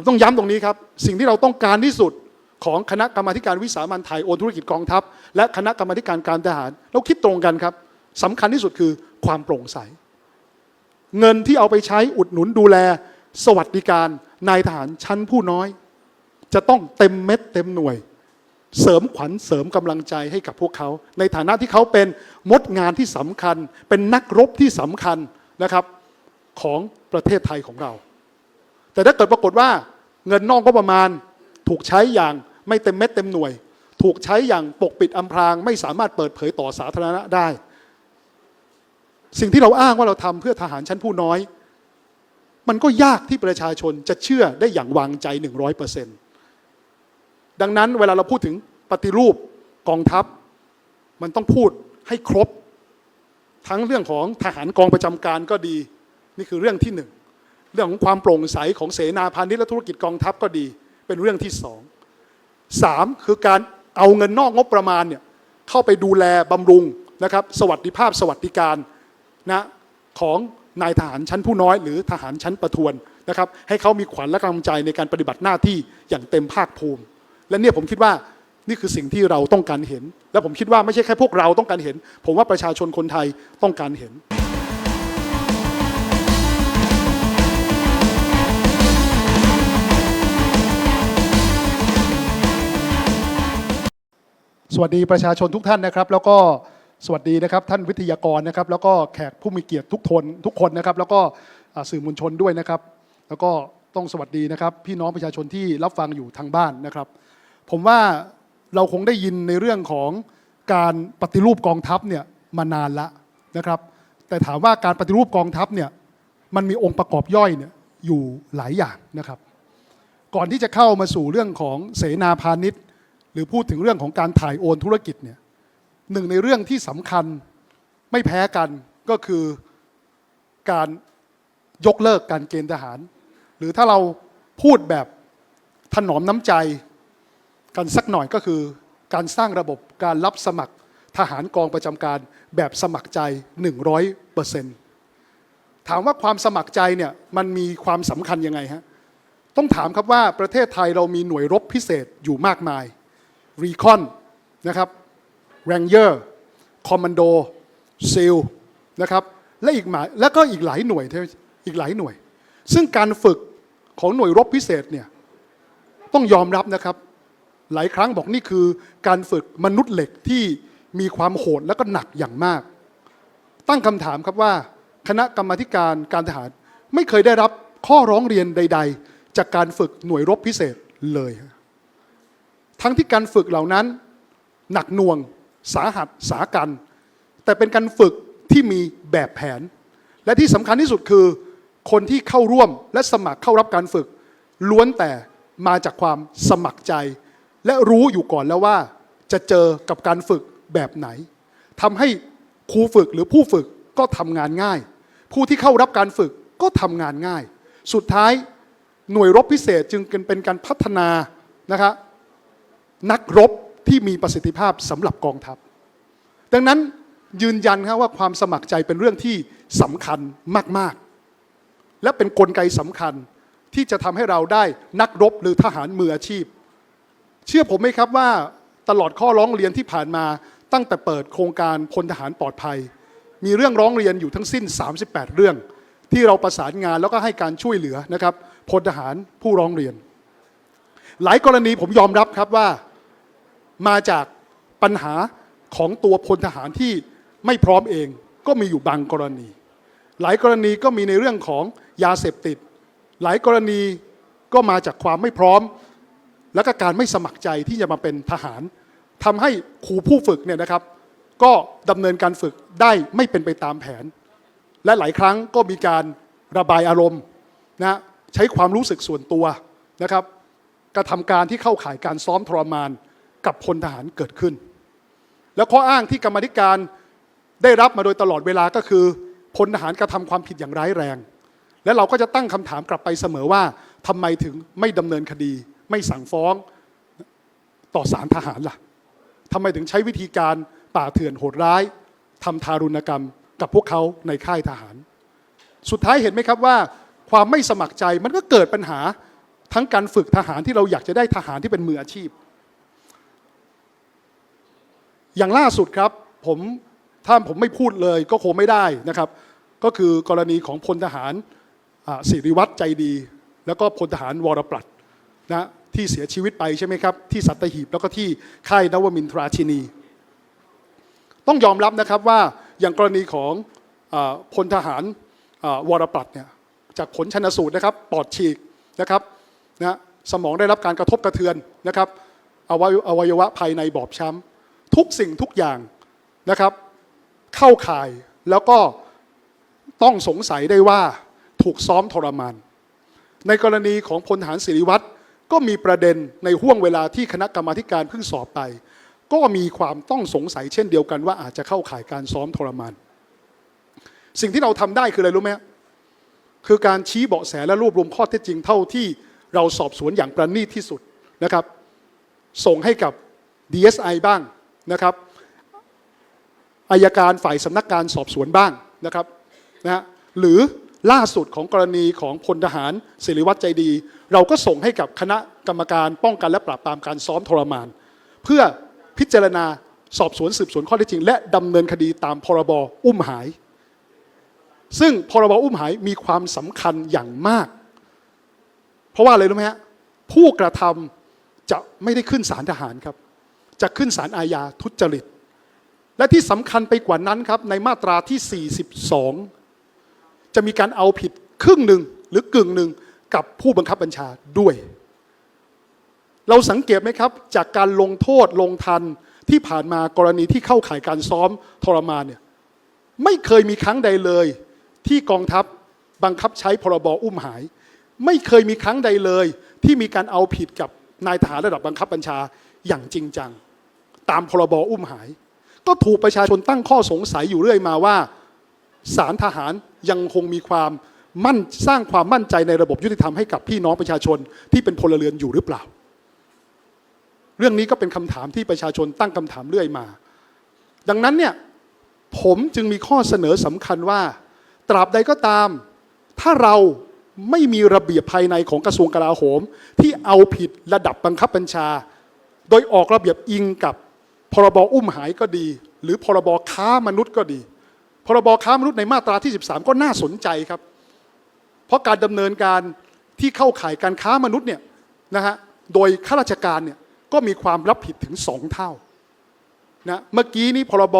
ผมต้องย้ำตรงนี้ครับ สิ่งที่เราต้องการที่สุดของคณะกรรมาธิการวิสามันไทยโอนธุรกิจกองทัพ และคณะกรรมาธิการการทหารเราคิดตรงกันครับสำคัญที่สุดคือความโปร่งใส เงินที่เอาไปใช้อุดหนุนดูแล สวัสดิการนายทหารชั้นผู้น้อย จะต้องเต็มเม็ดเต็มหน่วย เสริมขวัญเสริมกำลังใจให้กับพวกเขา ในฐานะที่เขาเป็นมดงานที่สำคัญ เป็นนักรบที่สำคัญนะครับของประเทศไทยของเรา แต่ถ้าเกิดปรากฏว่าเงินนอกก็ประมาณถูกใช้อย่างไม่เต็มเม็ดเต็มหน่วย ถูกใช้อย่างปกปิดอำพราง ไม่สามารถเปิดเผยต่อสาธารณะได้ สิ่งที่เราอ้างว่าเราทำเพื่อทหารชั้นผู้น้อย มันก็ยากที่ประชาชนจะเชื่อได้อย่างวางใจ 100%ดังนั้นเวลาเราพูดถึงปฏิรูปกองทัพ มันต้องพูดให้ครบ ทั้งเรื่องของทหารกองประจำการก็ดี นี่คือเรื่องที่หนึ่ง เรื่องของความโปร่งใสของเสนาพาณิชย์และธุรกิจกองทัพก็ดี เป็นเรื่องที่สองสามคือการเอาเงินนอกงบประมาณเนี่ยเข้าไปดูแลบำรุงนะครับสวัสดิภาพสวัสดิการนะของนายทหารชั้นผู้น้อย หรือทหารชั้นประทวนนะครับให้เขามีขวัญและกำลังใจในการปฏิบัติหน้าที่อย่างเต็มภาคภูมิ และเนี่ยผมคิดว่านี่คือสิ่งที่เราต้องการเห็น และผมคิดว่าไม่ใช่แค่พวกเราต้องการเห็น ผมว่าประชาชนคนไทยต้องการเห็น สวัสดีประชาชนทุกท่านนะครับ แล้วก็สวัสดีนะครับท่านวิทยากรนะครับ แล้วก็แขกผู้มีเกียรติทุกคนทุกคนนะครับ แล้วก็สื่อมวลชนด้วยนะครับ แล้วก็ต้องสวัสดีนะครับ พี่น้องประชาชนที่รับฟังอยู่ทางบ้านนะครับ ผมว่าเราคงได้ยินในเรื่องของการปฏิรูปกองทัพเนี่ยมานานละนะครับ แต่ถามว่าการปฏิรูปกองทัพเนี่ยมันมีองค์ประกอบย่อยเนี่ยอยู่หลายอย่างนะครับ ก่อนที่จะเข้ามาสู่เรื่องของเสนาพาณิชย์ รือพูดถึงเรื่องของการถ่ายโอนธุรกิจเนี่ยหนึ่งในเรื่องที่สำคัญไม่แพ้กันก็คือการยกเลิกการเกณฑ์ทหาร หรือถ้าเราพูดแบบถนอมน้ำใจกันสักหน่อยก็คือ การสร้างระบบการรับสมัครทหารกองประจำการแบบสมัครใจ 100%ถามว่าความสมัครใจเนี่ยมันมีความสำคัญยังไงฮะต้องถามครับว่าประเทศไทยเรามีหน่วยรบพิเศษอยู่มากมาย รีคอนนะครับแรงเยอร์คอมมานโดซิลนะครับและอีกหมายและก็อีกหลายหน่วยอีกหลายหน่วย ซึ่งการฝึกของหน่วยรบพิเศษเนี่ยต้องยอมรับนะครับ หลายครั้งบอกนี่คือการฝึกมนุษย์เหล็กที่มีความโหดและก็หนักอย่างมาก ตั้งคำถามครับว่า คณะกรรมาธิการการทหารไม่เคยได้รับข้อร้องเรียนใด ๆ จากการฝึกหน่วยรบพิเศษเลย ทั้งที่การฝึกเหล่านั้น หนักหน่วง สาหัสสากัน แต่เป็นการฝึกที่มีแบบแผน และที่สำคัญที่สุดคือ คนที่เข้าร่วมและสมัครเข้ารับการฝึก ล้วนแต่มาจากความสมัครใจ และรู้อยู่ก่อนแล้วว่า จะเจอกับการฝึกแบบไหนทำให้ครูฝึกหรือผู้ฝึกก็ทำงานง่าย ผู้ที่เข้ารับการฝึกก็ทำงานง่าย สุดท้ายหน่วยรบพิเศษจึงเป็นการพัฒนานะครับ นักรบที่มีประสิทธิภาพสำหรับกองทัพ ดังนั้นยืนยันครับว่าความสมัครใจเป็นเรื่องที่สำคัญมาก ๆ และเป็นนกลไกสำคัญที่จะทำให้เราได้นักรบหรือทหารมืออาชีพ เชื่อผมไหมครับว่าตลอดข้อร้องเรียนที่ผ่านมาตั้งแต่เปิดโครงการพลทหารปลอดภัย มีเรื่องร้องเรียนอยู่ทั้งสิ้น 38 เรื่อง ที่เราประสานงานแล้วก็ให้การช่วยเหลือนะครับพลทหารผู้ร้องเรียน หลายกรณีผมยอมรับครับว่า มาจากปัญหาของตัวพลทหารที่ไม่พร้อมเองก็มีอยู่บางกรณี หลายกรณีก็มีในเรื่องของยาเสพติด หลายกรณีก็มาจากความไม่พร้อม และก็การไม่สมัครใจที่จะมาเป็นทหารทำให้ครูผู้ฝึกเนี่ยนะครับ ก็ดำเนินการฝึกได้ไม่เป็นไปตามแผน และหลายครั้งก็มีการระบายอารมณ์นะใช้ความรู้สึกส่วนตัวนะครับกระทำการที่เข้าข่ายการซ้อมทรมาน กับพลทหารเกิดขึ้น แล้วข้ออ้างที่กรรมธิการได้รับมาโดยตลอดเวลาก็คือพลทหารกระทำความผิดอย่างร้ายแรง และเราก็จะตั้งคำถามกลับไปเสมอว่าทำไมถึงไม่ดำเนินคดี ไม่สั่งฟ้องต่อศาลทหารล่ะทำไมถึงใช้วิธีการป่าเถื่อนโหดร้ายทำทารุณกรรมกับพวกเขาในค่ายทหาร สุดท้ายเห็นไหมครับว่า ความไม่สมัครใจมันก็เกิดปัญหาทั้งการฝึกทหารที่เราอยากจะได้ทหารที่เป็นมืออาชีพ อย่างล่าสุดครับผมถ้าผมไม่พูดเลยก็คงไม่ได้นะครับ ก็คือกรณีของพลทหารสิริวัตรใจดี แล้วก็พลทหารวรปลัดนะที่เสียชีวิตไปใช่ไหมครับ ที่สัตหีบแล้วก็ที่ค่ายนวมินทราชินี ต้องยอมรับนะครับว่าอย่างกรณีของอพลทหารอ่าวรปลัดเนี่ยจากผลชนสูตรนะครับปอดฉีกนะครับนะสมองได้รับการกระทบกระเทือนนะครับอวอวัยวะภายในบอบช้ำ ทุกสิ่งทุกอย่างนะครับ เข้าข่ายแล้วก็ต้องสงสัยได้ว่าถูกซ้อมทรมาน ในกรณีของพลทหารศิริวัตรก็มีประเด็นในห่วงเวลาที่คณะกรรมาการเพิ่งสอบไป ก็มีความต้องสงสัยเช่นเดียวกันว่าอาจจะเข้าข่ายการซ้อมทรมาน สิ่งที่เราทำได้คืออะไรรู้ไหมคือการชี้เบาะแสและรวบรวมข้อเท็จจริงเท่าที่เราสอบสวนอย่างประณีตที่สุดนะครับ ส่งให้กับ DSI บ้าง นะครับอายการฝ่ายสำนักงานสอบสวนบ้างนะครับนะฮะหรือล่าสุดของกรณีของพลทหารศิริวัตรใจดี เราก็ส่งให้กับคณะกรรมการป้องกันและปราบปรามการซ้อมทรมาน เพื่อพิจารณาสอบสวนสืบสวนข้อเท็จจริง และดำเนินคดีตามพรบอุ้มหาย ซึ่งพรบอุ้มหายมีความสำคัญอย่างมาก เพราะว่าอะไรรู้ไหมฮะผู้กระทำจะไม่ได้ขึ้นศาลทหารครับ จะขึ้นศาลอาญาทุจริต และที่สำคัญไปกว่านั้นครับ ในมาตราที่ 42 จะมีการเอาผิดครึ่งหนึ่งหรือกึ่งหนึ่งกับผู้บังคับบัญชาด้วย เราสังเกตไหมครับ จากการลงโทษลงทันที่ผ่านมากรณีที่เข้าข่ายการซ้อมทรมานเนี่ยไม่เคยมีครั้งใดเลย ที่กองทัพบังคับใช้พรบอุ้มหาย ไม่เคยมีครั้งใดเลย ที่มีการเอาผิดกับนายทหารระดับบังคับบัญชาอย่างจริงจัง ตามพรบอุ้มหาย ก็ถูกประชาชนตั้งข้อสงสัยอยู่เรื่อยมาว่าศาลทหารยังคงมีความมั่นสร้างความมั่นใจในระบบยุติธรรมให้กับพี่น้องประชาชนที่เป็นพลเรือนอยู่หรือเปล่า เรื่องนี้ก็เป็นคำถามที่ประชาชนตั้งคำถามเรื่อยมา ดังนั้นเนี่ยผมจึงมีข้อเสนอสำคัญว่า ตราบใดก็ตาม ถ้าเราไม่มีระเบียบภายในของกระทรวงกลาโหม ที่เอาผิดระดับบังคับบัญชา โดยออกระเบียบอิงกับ พรบอุ้มหายก็ดี หรือพรบค้ามนุษย์ก็ดี พรบค้ามนุษย์ในมาตราที่ 13 ก็น่าสนใจครับ เพราะการดำเนินการที่เข้าข่ายการค้ามนุษย์เนี่ยนะฮะโดยข้าราชการเนี่ยก็มีความรับผิดถึงสองเท่านะเมื่อกี้นี้พรบ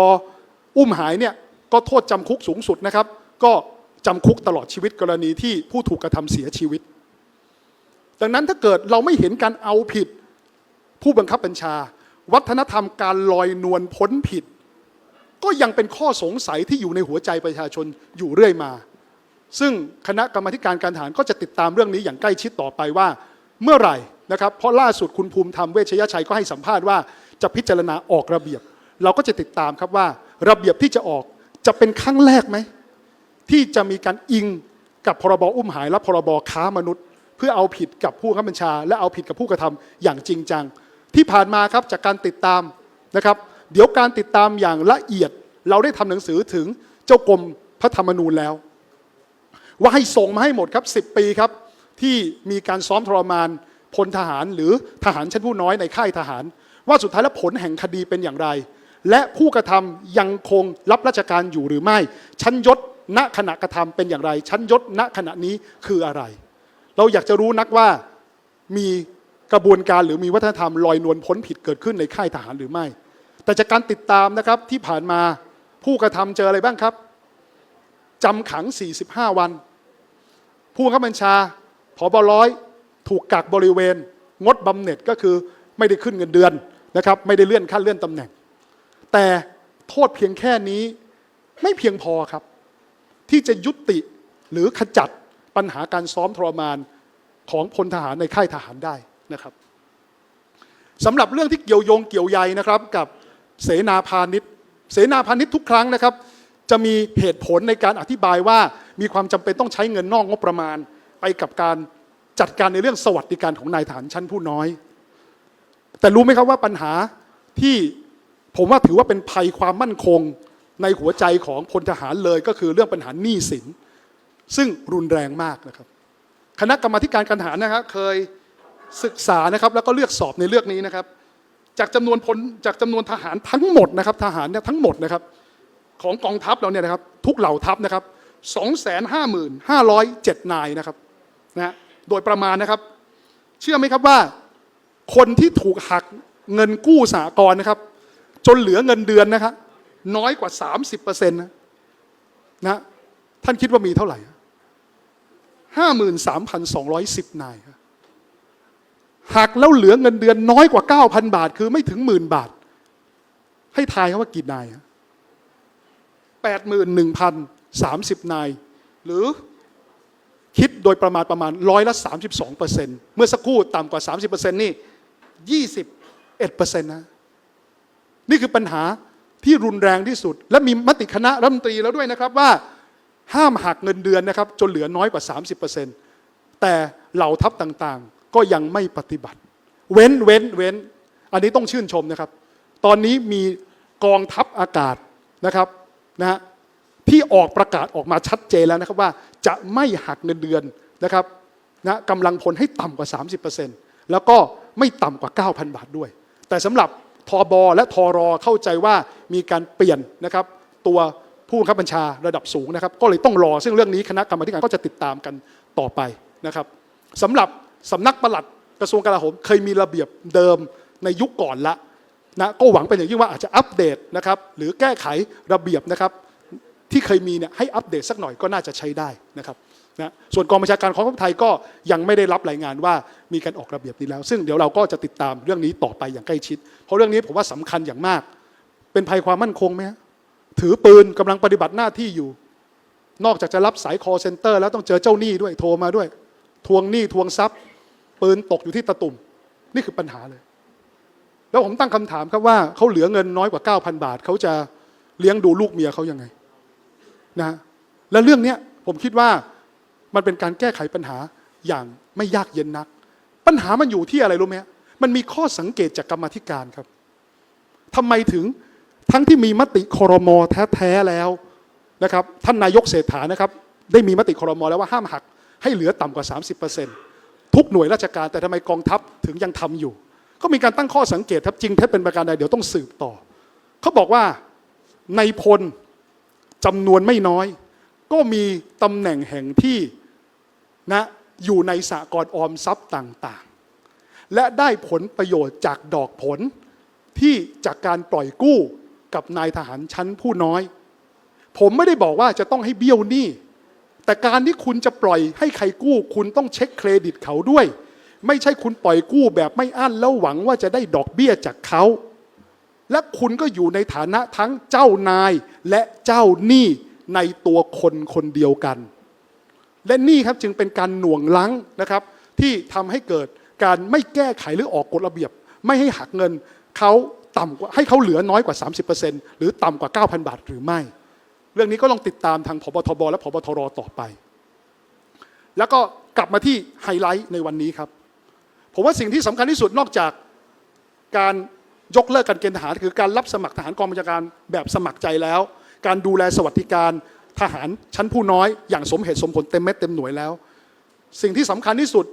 อุ้มหายเนี่ยก็โทษจำคุกสูงสุดนะครับ ก็จำคุกตลอดชีวิตกรณีที่ผู้ถูกกระทำเสียชีวิต ดังนั้นถ้าเกิดเราไม่เห็นการเอาผิดผู้บังคับบัญชา วัฒนธรรมการลอยนวลพ้นผิด ก็ยังเป็นข้อสงสัยที่อยู่ในหัวใจประชาชนอยู่เรื่อยมา ซึ่งคณะกรรมาธิการการทหารก็จะติดตามเรื่องนี้อย่างใกล้ชิดต่อไปว่า เมื่อไหร่นะครับ เพราะล่าสุดคุณภูมิธรรมเวชยชัยก็ให้สัมภาษณ์ว่าจะพิจารณาออกระเบียบ เราก็จะติดตามครับว่า ระเบียบที่จะออกจะเป็นครั้งแรกไหมที่จะมีการอิงกับพรบอุ้มหายและพรบค้ามนุษย์ เพื่อเอาผิดกับผู้บังคับบัญชา และเอาผิดกับผู้กระทำอย่างจริงจัง ที่ผ่านมาครับจากการติดตามนะครับ เดี๋ยวการติดตามอย่างละเอียด เราได้ทำหนังสือถึงเจ้ากรมพระธรรมนูญแล้ว ว่าให้ส่งมาให้หมดครับ 10 ปีครับ ที่มีการซ้อมทรมานพลทหารหรือทหารชั้นผู้น้อยในค่ายทหาร ว่าสุดท้ายแล้วผลแห่งคดีเป็นอย่างไร และผู้กระทำยังคงรับราชการอยู่หรือไม่ ชั้นยศณขณะกระทำเป็นอย่างไร ชั้นยศณขณะนี้คืออะไร เราอยากจะรู้นักว่ามี กระบวนการหรือมีวัฒนธรรมลอยนวลพ้นผิดเกิดขึ้นในค่ายทหารหรือไม่ แต่จากการติดตามนะครับที่ผ่านมาผู้กระทำเจออะไรบ้างครับจำขัง 45 วัน ผู้บังคับบัญชาผบร้อยถูกกักบริเวณ งดบำเหน็จก็คือไม่ได้ขึ้นเงินเดือนนะครับไม่ได้เลื่อนขั้นเลื่อนตำแหน่ง แต่โทษเพียงแค่นี้ไม่เพียงพอครับ ที่จะยุติหรือขจัดปัญหาการซ้อมทรมานของพลทหารในค่ายทหารได้ นะครับสำหรับเรื่องที่เกี่ยวโยงเกี่ยวใยนะครับกับเสนาพาณิชย์ เสนาพาณิชย์ทุกครั้งนะครับ จะมีเหตุผลในการอธิบายว่ามีความจำเป็นต้องใช้เงินนอกงบประมาณ ไปกับการจัดการในเรื่องสวัสดิการของนายทหารชั้นผู้น้อย แต่รู้ไหมครับว่าปัญหาที่ผมว่าถือว่าเป็นภัยความมั่นคงในหัวใจของพลทหารเลยก็คือเรื่องปัญหาหนี้สิน ซึ่งรุนแรงมากนะครับ คณะกรรมาธิการการทหารนะครับเคย ศึกษานะครับแล้วก็เลือกสอบในเลือกนี้นะครับ จากจำนวนพลจากจำนวนทหารทั้งหมดนะครับ ทหารเนี่ยทั้งหมดนะครับ ของกองทัพเราเนี่ยนะครับ ทุกเหล่าทัพนะครับ255,507 นายนะครับนะโดยประมาณนะครับ เชื่อไหมครับว่า คนที่ถูกหักเงินกู้สหกรณ์นะครับ จนเหลือเงินเดือนนะครับน้อยกว่า 30%นะนะท่านคิดว่ามีเท่าไหร่ห้าหมื่นสามพันสองร้อยสิบนายครับ หักแล้วเหลือเงินเดือนน้อยกว่า 9,000 บาท คือไม่ถึงหมื่นบาท ให้ทายครับว่ากี่นายแปดหมื่นหนึ่งพันสามสิบนาย หรือคิดโดยประมาณประมาณร้อยละ32เปอร์เซ็นต์เมื่อสักครู่ต่ำกว่า30เปอร์เซ็นต์นี่21เปอร์เซ็นต์นะ นี่คือปัญหาที่รุนแรงที่สุด และมีมติคณะรัฐมนตรีแล้วด้วยนะครับว่าห้ามหักเงินเดือนนะครับ จนเหลือน้อยกว่า 30%แต่เหล่าทัพต่างๆ ก็ยังไม่ปฏิบัติ เว้นเว้นเว้น อันนี้ต้องชื่นชมนะครับ ตอนนี้มีกองทัพอากาศนะครับนะฮะที่ออกประกาศออกมาชัดเจนแล้วนะครับว่าจะไม่หักเงินเดือนนะครับนะกำลังพลให้ต่ำกว่า 30%แล้วก็ไม่ต่ำกว่า 9,000 บาทด้วย แต่สำหรับทบและทรเข้าใจว่ามีการเปลี่ยนนะครับตัวผู้บังคับบัญชาระดับสูงนะครับ ก็เลยต้องรอซึ่งเรื่องนี้คณะกรรมการก็จะติดตามกันต่อไปนะครับสำหรับ สำนักปลัดกระทรวงกลาโหมเคยมีระเบียบเดิมในยุคก่อนละนะก็หวังเป็นอย่างยิ่งว่าอาจจะอัปเดตนะครับหรือแก้ไขระเบียบนะครับที่เคยมีเนี่ยให้อัปเดตสักหน่อยก็น่าจะใช้ได้นะครับนะส่วนกองบัญชาการของทัพไทยก็ยังไม่ได้รับรายงานว่ามีการออกระเบียบนี้แล้ว ซึ่งเดี๋ยวเราก็จะติดตามเรื่องนี้ต่อไปอย่างใกล้ชิด เพราะเรื่องนี้ผมว่าสำคัญอย่างมาก เป็นภัยความมั่นคงไหมถือปืนกำลังปฏิบัติหน้าที่อยู่ นอกจากจะรับสาย call center แล้วต้องเจอเจ้าหนี้ด้วยโทรมาด้วย ทวงหนี้ทวงทรัพย์ ปืนตกอยู่ที่ตะตุ่ม นี่คือปัญหาเลย แล้วผมตั้งคำถามครับว่าเขาเหลือเงินน้อยกว่า 9,000 บาท เขาจะเลี้ยงดูลูกเมียเขายังไงนะและเรื่องเนี้ยผมคิดว่ามันเป็นการแก้ไขปัญหาอย่างไม่ยากเย็นนัก ปัญหามันอยู่ที่อะไรรู้ไหมมันมีข้อสังเกตจากกรรมธิการครับทำไมถึงทั้งที่มีมติคอรมอแท้ๆแล้วนะครับท่านนายกเศรษฐานะครับได้มีมติคอรมอแล้วว่าห้ามหักให้เหลือต่ำกว่า 30% ทุกหน่วยราชการแต่ทำไมกองทัพถึงยังทำอยู่ ก็มีการตั้งข้อสังเกตครับจริงเท็จเป็นประการใดเดี๋ยวต้องสืบต่อ เขาบอกว่าในพลจำนวนไม่น้อย ก็มีตำแหน่งแห่งที่นะอยู่ในสากลออมทรัพย์ต่างๆ และได้ผลประโยชน์จากดอกผลที่จากการปล่อยกู้กับนายทหารชั้นผู้น้อย ผมไม่ได้บอกว่าจะต้องให้เบี้ยวหนี้ แต่การที่คุณจะปล่อยให้ใครกู้ คุณต้องเช็คเครดิตเขาด้วย ไม่ใช่คุณปล่อยกู้แบบไม่อั้นแล้วหวังว่าจะได้ดอกเบี้ยจากเขาและคุณก็อยู่ในฐานะทั้งเจ้านายและเจ้าหนี้ในตัวคนคนเดียวกัน และนี่ครับจึงเป็นการหน่วงลังนะครับ ที่ทำให้เกิดการไม่แก้ไขหรือออกกฎระเบียบ ไม่ให้หักเงินเขาต่ำกว่าให้เขาเหลือน้อยกว่า 30%หรือต่ำกว่า 9,000 บาทหรือไม่ เรื่องนี้ก็ลองติดตามทางพบทบและพบทรต่อไป แล้วก็กลับมาที่ไฮไลท์ในวันนี้ครับ ผมว่าสิ่งที่สำคัญที่สุดนอกจากการยกเลิกการเกณฑ์ทหาร คือการรับสมัครทหารกองบัญชาการแบบสมัครใจแล้ว การดูแลสวัสดิการทหารชั้นผู้น้อยอย่างสมเหตุสมผลเต็มเม็ดเต็มหน่วยแล้ว สิ่งที่สำคัญที่สุด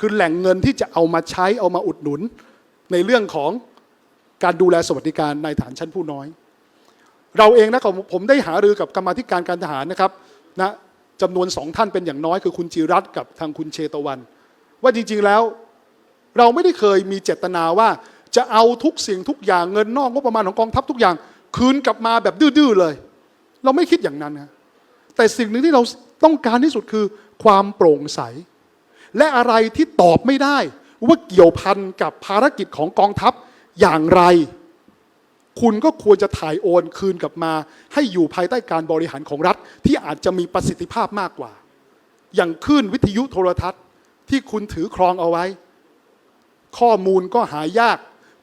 คือแหล่งเงินที่จะเอามาใช้เอามาอุดหนุน ในเรื่องของการดูแลสวัสดิการนายทหารชั้นผู้น้อย เราเองนะผมได้หารือกับกรรมธิการการทหารนะครับนะจำนวนสองท่านเป็นอย่างน้อยคือคุณจิรัตกับทางคุณเชตวัน ว่าจริงๆแล้ว เราไม่ได้เคยมีเจตนาว่า จะเอาทุกสิ่งทุกอย่างเงินนอกงบประมาณของกองทัพทุกอย่าง คืนกลับมาแบบดื้อๆเลย เราไม่คิดอย่างนั้นนะแต่สิ่งหนึ่งที่เราต้องการที่สุดคือความโปร่งใส และอะไรที่ตอบไม่ได้ ว่าเกี่ยวพันกับภารกิจของกองทัพอย่างไร คุณก็ควรจะถ่ายโอนคืนกลับมา ให้อยู่ภายใต้การบริหารของรัฐ ที่อาจจะมีประสิทธิภาพมากกว่า อย่างคลื่นวิทยุโทรทัศน์ที่คุณถือครองเอาไว้ ข้อมูลก็หายาก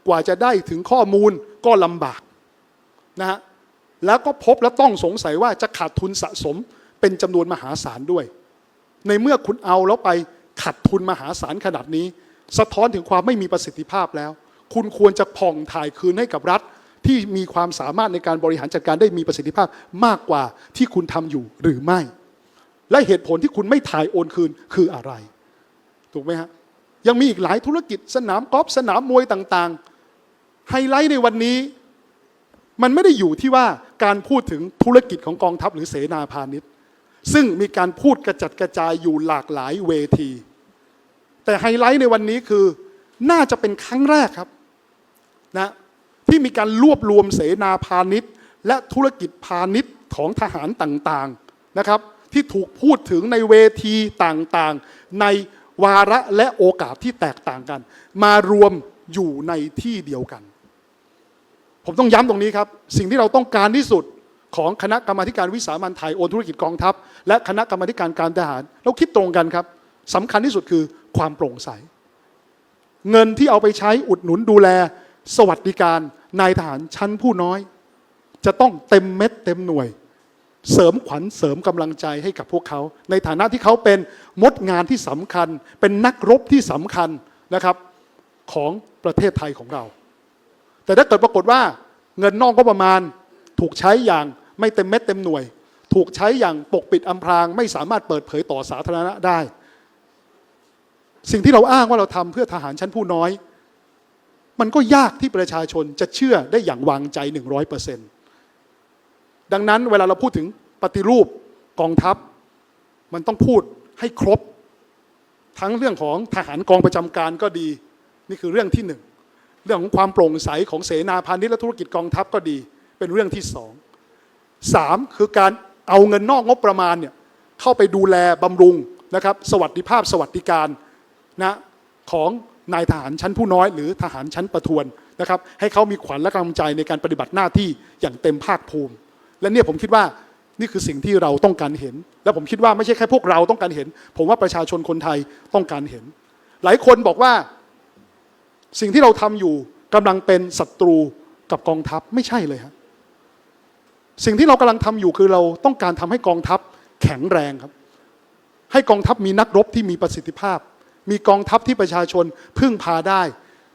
กว่าจะได้ถึงข้อมูลก็ลำบากนะฮะแล้วก็พบและต้องสงสัยว่าจะขาดทุนสะสมเป็นจำนวนมหาศาลด้วย ในเมื่อคุณเอาแล้วไปขาดทุนมหาศาลขนาดนี้ สะท้อนถึงความไม่มีประสิทธิภาพแล้ว คุณควรจะผ่องถ่ายคืนให้กับรัฐ ที่มีความสามารถในการบริหารจัดการได้มีประสิทธิภาพมากกว่าที่คุณทำอยู่หรือไม่ และเหตุผลที่คุณไม่ถ่ายโอนคืนคืออะไร ถูกไหมฮะยังมีอีกหลายธุรกิจสนามกอล์ฟสนามมวยต่างๆไฮไลท์ในวันนี้ มันไม่ได้อยู่ที่ว่าการพูดถึงธุรกิจของกองทัพหรือเสนาพาณิชย์ ซึ่งมีการพูดกระจัดกระจายอยู่หลากหลายเวที แต่ไฮไลท์ในวันนี้คือน่าจะเป็นครั้งแรกครับนะ ที่มีการรวบรวมเสนาพาณิชย์ และธุรกิจพาณิชย์ของทหารต่างๆนะครับที่ถูกพูดถึงในเวทีต่างๆ ในวาระและโอกาสที่แตกต่างกัน มารวมอยู่ในที่เดียวกัน ผมต้องย้ำตรงนี้ครับ สิ่งที่เราต้องการที่สุดของคณะกรรมาการวิสามันไทยโอนธุรกิจกองทัพ และคณะกรรมาการการทหาร เราคิดตรงกันครับสำคัญที่สุดคือความโปร่งใส เงินที่เอาไปใช้อุดหนุนดูแล สวัสดิการ นายทหารชั้นผู้น้อย จะต้องเต็มเม็ดเต็มหน่วย เสริมขวัญเสริมกำลังใจให้กับพวกเขา ในฐานะที่เขาเป็นมดงานที่สำคัญ เป็นนักรบที่สำคัญนะครับของประเทศไทยของเรา แต่ถ้าเกิดปรากฏว่าเงินนอกก็ประมาณถูกใช้อย่างไม่เต็มเม็ดเต็มหน่วย ถูกใช้อย่างปกปิดอำพราง ไม่สามารถเปิดเผยต่อสาธารณะได้ สิ่งที่เราอ้างว่าเราทำเพื่อทหารชั้นผู้น้อย มันก็ยากที่ประชาชนจะเชื่อได้อย่างวางใจ 100%ดังนั้นเวลาเราพูดถึงปฏิรูปกองทัพ มันต้องพูดให้ครบ ทั้งเรื่องของทหารกองประจำการก็ดี นี่คือเรื่องที่หนึ่งเรื่องของความโปร่งใสของเสนาพาณิชย์และธุรกิจกองทัพก็ดี เป็นเรื่องที่สองสามคือการเอาเงินนอกงบประมาณเนี่ยเข้าไปดูแลบำรุงนะครับสวัสดิภาพสวัสดิการนะของ นายทหารชั้นผู้น้อย หรือทหารชั้นประทวนนะครับให้เขามีขวัญและกำลังใจในการปฏิบัติหน้าที่อย่างเต็มภาคภูมิ และเนี่ยผมคิดว่านี่คือสิ่งที่เราต้องการเห็น และผมคิดว่าไม่ใช่แค่พวกเราต้องการเห็น ผมว่าประชาชนคนไทยต้องการเห็น หลายคนบอกว่าสิ่งที่เราทำอยู่กำลังเป็นศัตรูกับกองทัพไม่ใช่เลยครับสิ่งที่เรากำลังทำอยู่คือเราต้องการทำให้กองทัพแข็งแรงครับ ให้กองทัพมีนักรบที่มีประสิทธิภาพ มีกองทัพที่ประชาชนพึ่งพาได้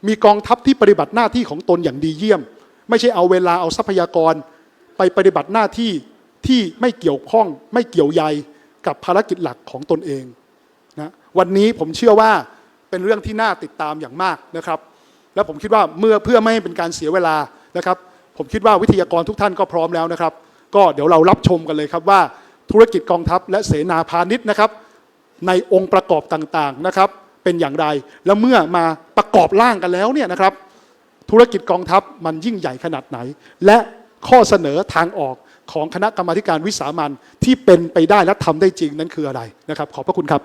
มีกองทัพที่ปฏิบัติหน้าที่ของตนอย่างดีเยี่ยม ไม่ใช่เอาเวลาเอาทรัพยากร ไปปฏิบัติหน้าที่ที่ไม่เกี่ยวข้องไม่เกี่ยวใยกับภารกิจหลักของตนเองนะวันนี้ผมเชื่อว่าเป็นเรื่องที่น่าติดตามอย่างมากนะครับ และผมคิดว่าเมื่อเพื่อไม่ให้เป็นการเสียเวลานะครับ ผมคิดว่าวิทยากรทุกท่านก็พร้อมแล้วนะครับ ก็เดี๋ยวเรารับชมกันเลยครับว่าธุรกิจกองทัพและเสนาพาณิชย์นะครับ ในองค์ประกอบต่างๆนะครับ เป็นอย่างไร แล้วเมื่อมาประกอบร่างกันแล้วเนี่ยนะครับ ธุรกิจกองทัพมันยิ่งใหญ่ขนาดไหน และข้อเสนอทางออกของคณะกรรมาการวิสามันที่เป็นไปได้และทำได้จริงนั้นคืออะไรนะครับ ขอบพระคุณครับ